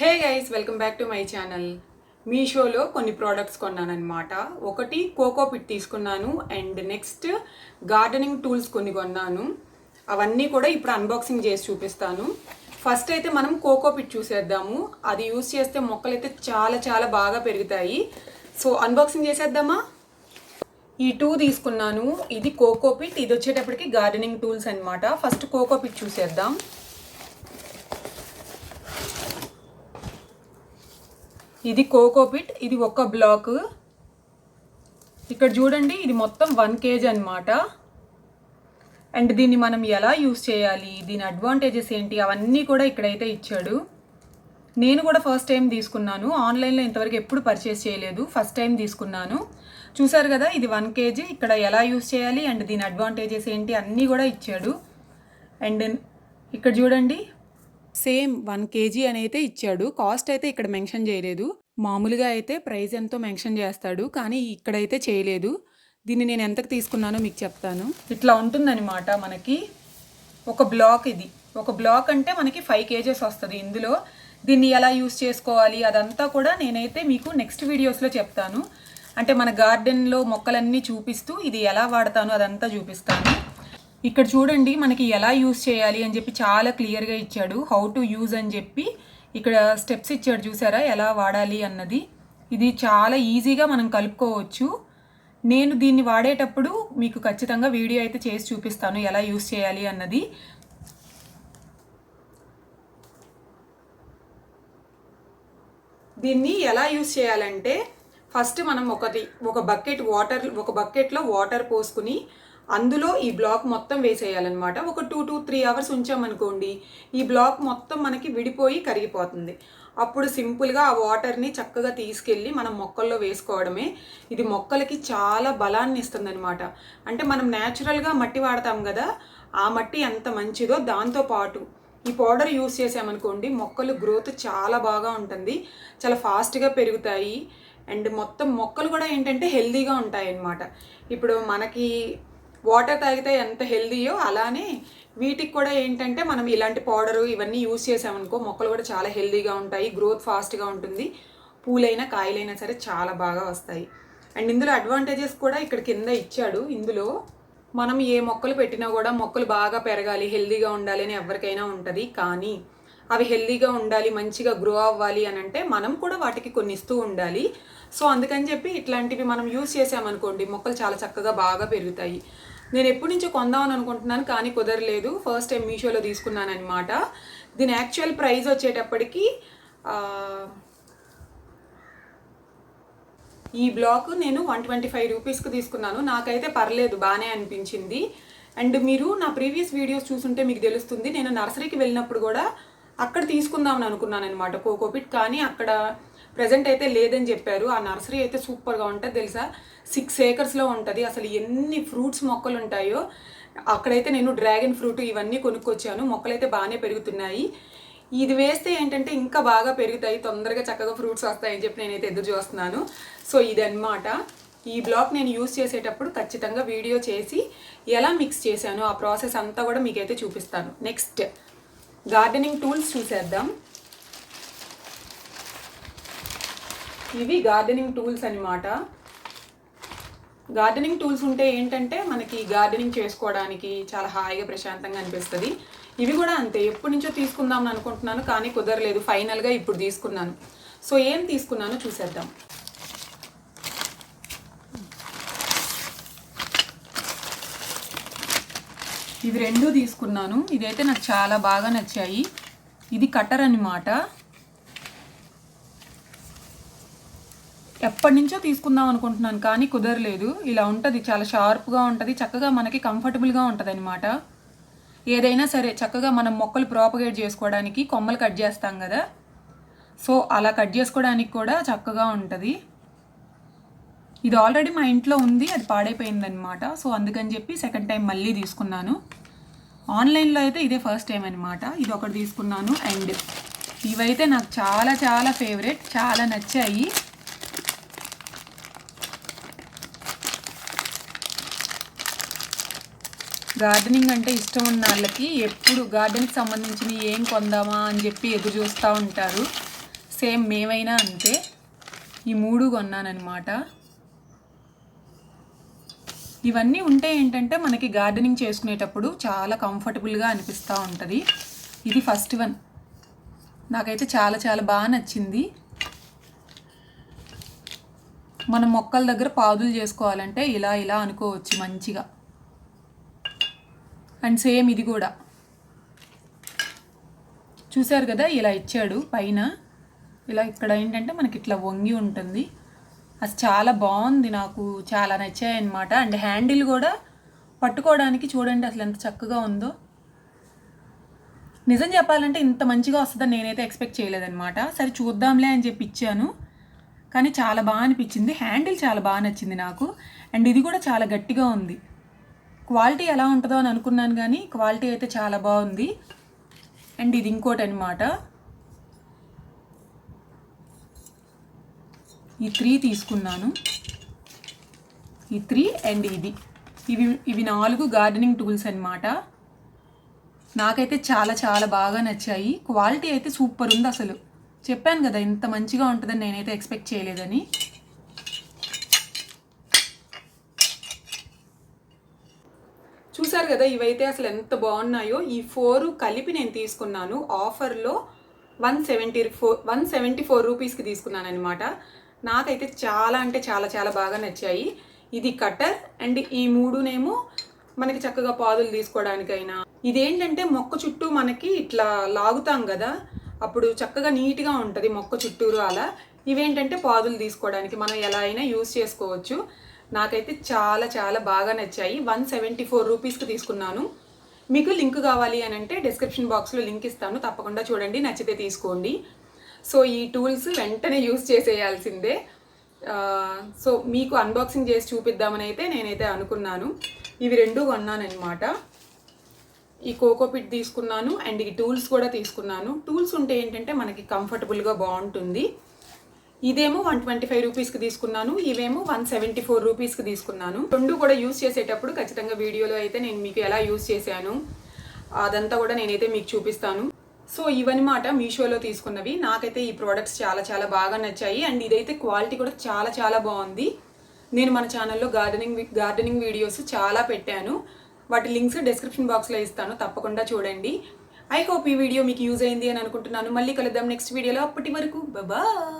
Hey guys welcome back to my channel. మీషోలో కొన్ని products కొన్నానమాట ఒకటి కోకో పిట్ తీసుకున్నాను అండ్ నెక్స్ట్ గార్డెనింగ్ టూల్స్ కొన్ని కొన్నాను. అవన్నీ కూడా ఇప్పుడు అన్బాక్సింగ్ చేసి చూపిస్తాను. ఫస్ట్ అయితే మనం కోకో పిట్ చూసేద్దాము. అది యూస్ చేస్తే మొక్కలు అయితే చాలా చాలా బాగా పెరుగుతాయి. సో అన్బాక్సింగ్ చేసేద్దామా? ఈ టూ తీసుకున్నాను. ఇది కోకో పిట్. ఇది వచ్చేటప్పటికి గార్డెనింగ్ టూల్స్ అనమాట ఫస్ట్ కోకో పిట్ చూసేద్దాం. ఇది కోకోపిట్ ఇది ఒక బ్లాక్. ఇక్కడ చూడండి ఇది మొత్తం వన్ కేజీ అనమాట అండ్ దీన్ని మనం ఎలా యూస్ చేయాలి దీని అడ్వాంటేజెస్ ఏంటి అవన్నీ కూడా ఇక్కడైతే ఇచ్చాడు. నేను కూడా ఫస్ట్ టైం తీసుకున్నాను. ఆన్లైన్లో ఇంతవరకు ఎప్పుడు పర్చేస్ చేయలేదు. ఫస్ట్ టైం తీసుకున్నాను. చూసారు కదా ఇది వన్ కేజీ. ఇక్కడ ఎలా యూస్ చేయాలి అండ్ దీని అడ్వాంటేజెస్ ఏంటి అన్నీ కూడా ఇచ్చాడు. అండ్ ఇక్కడ చూడండి సేమ్ వన్ కేజీ అని అయితే ఇచ్చాడు. కాస్ట్ అయితే ఇక్కడ మెన్షన్ చేయలేదు. మామూలుగా అయితే ప్రైస్ ఎంతో మెన్షన్ చేస్తాడు. కానీ ఇక్కడైతే చేయలేదు. దీన్ని నేను ఎంతకు తీసుకున్నానో మీకు చెప్తాను. ఇట్లా ఉంటుందన్నమాట మనకి. ఒక బ్లాక్ ఇది. ఒక బ్లాక్ అంటే మనకి ఫైవ్ కేజెస్ వస్తుంది ఇందులో. దీన్ని ఎలా యూస్ చేసుకోవాలి? అదంతా కూడా నేనైతే మీకు నెక్స్ట్ వీడియోస్లో చెప్తాను. అంటే మన గార్డెన్లో మొక్కలన్నీ చూపిస్తూ ఇది ఎలా వాడతాను అదంతా చూపిస్తాను. ఇక్కడ చూడండి మనకి ఎలా యూస్ చేయాలి అని చెప్పి చాలా క్లియర్గా ఇచ్చాడు. హౌ టు యూజ్ అని చెప్పి ఇక్కడ స్టెప్స్ ఇచ్చాడు చూసారా? ఎలా వాడాలి అన్నది. ఇది చాలా ఈజీగా మనం కలుపుకోవచ్చు. నేను దీన్ని వాడేటప్పుడు మీకు ఖచ్చితంగా వీడియో అయితే చేసి చూపిస్తాను ఎలా యూస్ చేయాలి అన్నది. దీన్ని ఎలా యూస్ చేయాలంటే ఫస్ట్ మనం ఒకటి ఒక బకెట్ వాటర్ ఒక బకెట్లో వాటర్ పోసుకుని అందులో ఈ బ్లాక్ మొత్తం వేసేయాలన్నమాట. ఒక టూ టు త్రీ అవర్స్ ఉంచామనుకోండి ఈ బ్లాక్ మొత్తం మనకి విడిపోయి కరిగిపోతుంది. అప్పుడు సింపుల్గా ఆ వాటర్ని చక్కగా తీసుకెళ్ళి మనం మొక్కల్లో వేసుకోవడమే. ఇది మొక్కలకి చాలా బలాన్ని ఇస్తుందన్నమాట. అంటే మనం న్యాచురల్గా మట్టి వాడతాం కదా ఆ మట్టి ఎంత మంచిదో దాంతో పాటు ఈ పౌడర్ యూస్ చేసామనుకోండి మొక్కలు గ్రోత్ చాలా బాగా ఉంటుంది. చాలా ఫాస్ట్గా పెరుగుతాయి. అండ్ మొత్తం మొక్కలు కూడా ఏంటంటే హెల్దీగా ఉంటాయి అన్నమాట ఇప్పుడు మనకి వాటర్ తాగితే ఎంత హెల్దీయో అలానే వీటికి కూడా ఏంటంటే మనం ఇలాంటి పౌడరు ఇవన్నీ యూస్ చేసామనుకో మొక్కలు కూడా చాలా హెల్దీగా ఉంటాయి గ్రోత్ ఫాస్ట్గా ఉంటుంది. పూలైనా కాయలైనా సరే చాలా బాగా వస్తాయి. అండ్ ఇందులో అడ్వాంటేజెస్ కూడా ఇక్కడ కింద ఇచ్చాడు. ఇందులో మనం ఏ మొక్కలు పెట్టినా కూడా మొక్కలు బాగా పెరగాలి హెల్దీగా ఉండాలి అని ఎవరికైనా ఉంటుంది. కానీ అవి హెల్దీగా ఉండాలి మంచిగా గ్రో అవ్వాలి అని అంటే మనం కూడా వాటికి కొన్ని ఇస్తూ ఉండాలి. సో అందుకని చెప్పి ఇట్లాంటివి మనం యూస్ చేసామనుకోండి మొక్కలు చాలా చక్కగా బాగా పెరుగుతాయి. నేను ఎప్పటి నుంచో కొందామని అనుకుంటున్నాను కానీ కుదరలేదు. ఫస్ట్ టైం మీషోలో తీసుకున్నాను అనమాట దీని యాక్చువల్ ప్రైస్ వచ్చేటప్పటికి ఈ బ్లాక్ నేను వన్ ట్వంటీ ఫైవ్ రూపీస్కి తీసుకున్నాను. నాకైతే పర్లేదు బాగానే అనిపించింది. అండ్ మీరు నా ప్రీవియస్ వీడియోస్ చూసుంటే మీకు తెలుస్తుంది నేను నర్సరీకి వెళ్ళినప్పుడు కూడా అక్కడ తీసుకుందామని అనుకున్నాను అనమాట కోకోపిట్ కానీ అక్కడ ప్రజెంట్ అయితే లేదని చెప్పారు. ఆ నర్సరీ అయితే సూపర్గా ఉంటుంది తెలుసా? సిక్స్ ఏకర్స్లో ఉంటుంది. అసలు ఎన్ని ఫ్రూట్స్ మొక్కలు ఉంటాయో అక్కడైతే నేను డ్రాగన్ ఫ్రూట్ ఇవన్నీ కొనుక్కొచ్చాను. మొక్కలైతే బాగానే పెరుగుతున్నాయి. ఇది వేస్తే ఏంటంటే ఇంకా బాగా పెరుగుతాయి. తొందరగా చక్కగా ఫ్రూట్స్ వస్తాయని చెప్పి నేనైతే ఎదురు చూస్తున్నాను. సో ఇదన్నమాట. ఈ బ్లాక్ నేను యూస్ చేసేటప్పుడు ఖచ్చితంగా వీడియో చేసి ఎలా మిక్స్ చేశాను ఆ ప్రాసెస్ అంతా కూడా మీకైతే చూపిస్తాను. నెక్స్ట్ గార్డెనింగ్ టూల్స్ చూసేద్దాం. ఇవి గార్డెనింగ్ టూల్స్ అన్నమాట. గార్డెనింగ్ టూల్స్ ఉంటే ఏంటంటే మనకి గార్డెనింగ్ చేసుకోవడానికి చాలా హాయిగా ప్రశాంతంగా అనిపిస్తుంది. ఇవి కూడా అంతే. ఎప్పటి నుంచో తీసుకుందాం అనుకుంటున్నాను కానీ కుదరలేదు. ఫైనల్గా ఇప్పుడు తీసుకున్నాను. సో ఏం తీసుకున్నానో చూసేద్దాం. ఇవి రెండు తీసుకున్నాను. ఇదైతే నాకు చాలా బాగా నచ్చాయి. ఇది కట్టర్ అన్నమాట. ఎప్పటి నుంచో తీసుకుందాం అనుకుంటున్నాను కానీ కుదరలేదు. ఇలా ఉంటుంది చాలా షార్ప్గా ఉంటుంది చక్కగా మనకి కంఫర్టబుల్గా ఉంటుంది అనమాట ఏదైనా సరే చక్కగా మనం మొక్కలు ప్రాపగేట్ చేసుకోవడానికి కొమ్మలు కట్ చేస్తాం కదా. సో అలా కట్ చేసుకోవడానికి కూడా చక్కగా ఉంటుంది. ఇది ఆల్రెడీ మా ఇంట్లో ఉంది అది పాడైపోయిందనమాట సో అందుకని చెప్పి సెకండ్ టైం మళ్ళీ తీసుకున్నాను. ఆన్లైన్లో అయితే ఇదే ఫస్ట్ టైం అనమాట ఇది ఒకటి తీసుకున్నాను అండ్ ఇవైతే నాకు చాలా చాలా ఫేవరెట్ చాలా నచ్చాయి. గార్డెనింగ్ అంటే ఇష్టం ఉన్న వాళ్ళకి ఎప్పుడు గార్డెన్కి సంబంధించిన ఏం కొందామా అని చెప్పి ఎదురు చూస్తూ ఉంటారు. సేమ్ మేమైనా అంతే. ఈ మూడు కొన్నానమాట ఇవన్నీ ఉంటే ఏంటంటే మనకి గార్డెనింగ్ చేసుకునేటప్పుడు చాలా కంఫర్టబుల్గా అనిపిస్తూ ఉంటుంది. ఇది ఫస్ట్ వన్. నాకైతే చాలా చాలా బాగా నచ్చింది. మనం మొక్కల దగ్గర పాదులు చేసుకోవాలంటే ఇలా ఇలా అనుకోవచ్చు మంచిగా. అండ్ సేమ్ ఇది కూడా. చూశారు కదా ఇలా ఇచ్చాడు పైన. ఇలా ఇక్కడ ఏంటంటే మనకి ఇట్లా వంగి ఉంటుంది. అది చాలా బాగుంది నాకు చాలా నచ్చాయి అనమాట అండ్ హ్యాండిల్ కూడా పట్టుకోవడానికి చూడండి అసలు ఎంత చక్కగా ఉందో. నిజం చెప్పాలంటే ఇంత మంచిగా వస్తుందని నేనైతే ఎక్స్పెక్ట్ చేయలేదన్నమాట. సరే చూద్దాంలే అని చెప్పి ఇచ్చాను. కానీ చాలా బాగా అనిపించింది. హ్యాండిల్ చాలా బాగా నచ్చింది నాకు. అండ్ ఇది కూడా చాలా గట్టిగా ఉంది. క్వాలిటీ ఎలా ఉంటుందో అని అనుకున్నాను కానీ క్వాలిటీ అయితే చాలా బాగుంది. అండ్ ఇది ఇంకోటి అనమాట ఈ త్రీ తీసుకున్నాను. ఈ త్రీ అండ్ ఇది. ఇవి ఇవి నాలుగు గార్డెనింగ్ టూల్స్ అన్నమాట. నాకైతే చాలా చాలా బాగా నచ్చాయి. క్వాలిటీ అయితే సూపర్ ఉంది అసలు. చెప్పాను కదా ఇంత మంచిగా ఉంటుందని నేనైతే ఎక్స్పెక్ట్ చేయలేదని. చూసారు కదా ఇవైతే అసలు ఎంత బాగున్నాయో. ఈ ఫోర్ కలిపి నేను తీసుకున్నాను. ఆఫర్లో one seventy four one seventy four రూపీస్కి తీసుకున్నాను అనమాట నాకైతే చాలా అంటే చాలా చాలా బాగా నచ్చాయి. ఇది కట్టర్ అండ్ ఈ మూడునేమో మనకి చక్కగా పాదులు తీసుకోవడానికైనా. ఇదేంటంటే మొక్క చుట్టూ మనకి ఇట్లా లాగుతాం కదా అప్పుడు చక్కగా నీట్గా ఉంటుంది మొక్క చుట్టూరు అలా. ఇవేంటంటే పాదులు తీసుకోవడానికి మనం ఎలా అయినా యూస్ చేసుకోవచ్చు. నాకైతే చాలా చాలా బాగా నచ్చాయి. వన్ సెవెంటీ ఫోర్ రూపీస్కి తీసుకున్నాను. మీకు లింక్ కావాలి అని అంటే డిస్క్రిప్షన్ బాక్స్లో లింక్ ఇస్తాను. తప్పకుండా చూడండి నచ్చితే తీసుకోండి. సో ఈ టూల్స్ వెంటనే యూస్ చేసేయాల్సిందే. సో మీకు అన్బాక్సింగ్ చేసి చూపిద్దామని అయితే నేనైతే అనుకున్నాను. ఇవి రెండు కొన్నానమాట ఈ కోకోపిట్ తీసుకున్నాను అండ్ ఈ టూల్స్ కూడా తీసుకున్నాను. టూల్స్ ఉంటే ఏంటంటే మనకి కంఫర్టబుల్గా బాగుంటుంది. ఇదేమో వన్ ట్వంటీ ఫైవ్ రూపీస్కి తీసుకున్నాను ఇవేమో వన్ సెవెంటీ ఫోర్ రూపీస్కి తీసుకున్నాను. రెండు కూడా యూస్ చేసేటప్పుడు ఖచ్చితంగా వీడియోలో అయితే నేను మీకు ఎలా యూస్ చేశాను అదంతా కూడా నేనైతే మీకు చూపిస్తాను. సో ఇవన్నమాట మీషోలో తీసుకున్నవి. నాకైతే ఈ ప్రోడక్ట్స్ చాలా చాలా బాగా నచ్చాయి. అండ్ ఇదైతే క్వాలిటీ కూడా చాలా చాలా బాగుంది. నేను మన ఛానల్లో గార్డెనింగ్ గార్డెనింగ్ వీడియోస్ చాలా పెట్టాను. వాటి లింక్స్ డిస్క్రిప్షన్ బాక్స్లో ఇస్తాను. తప్పకుండా చూడండి. ఐ హోప్ ఈ వీడియో మీకు యూజ్ అయింది అని అనుకుంటున్నాను. మళ్ళీ కలుద్దాం నెక్స్ట్ వీడియోలో అప్పటి వరకు బాయ్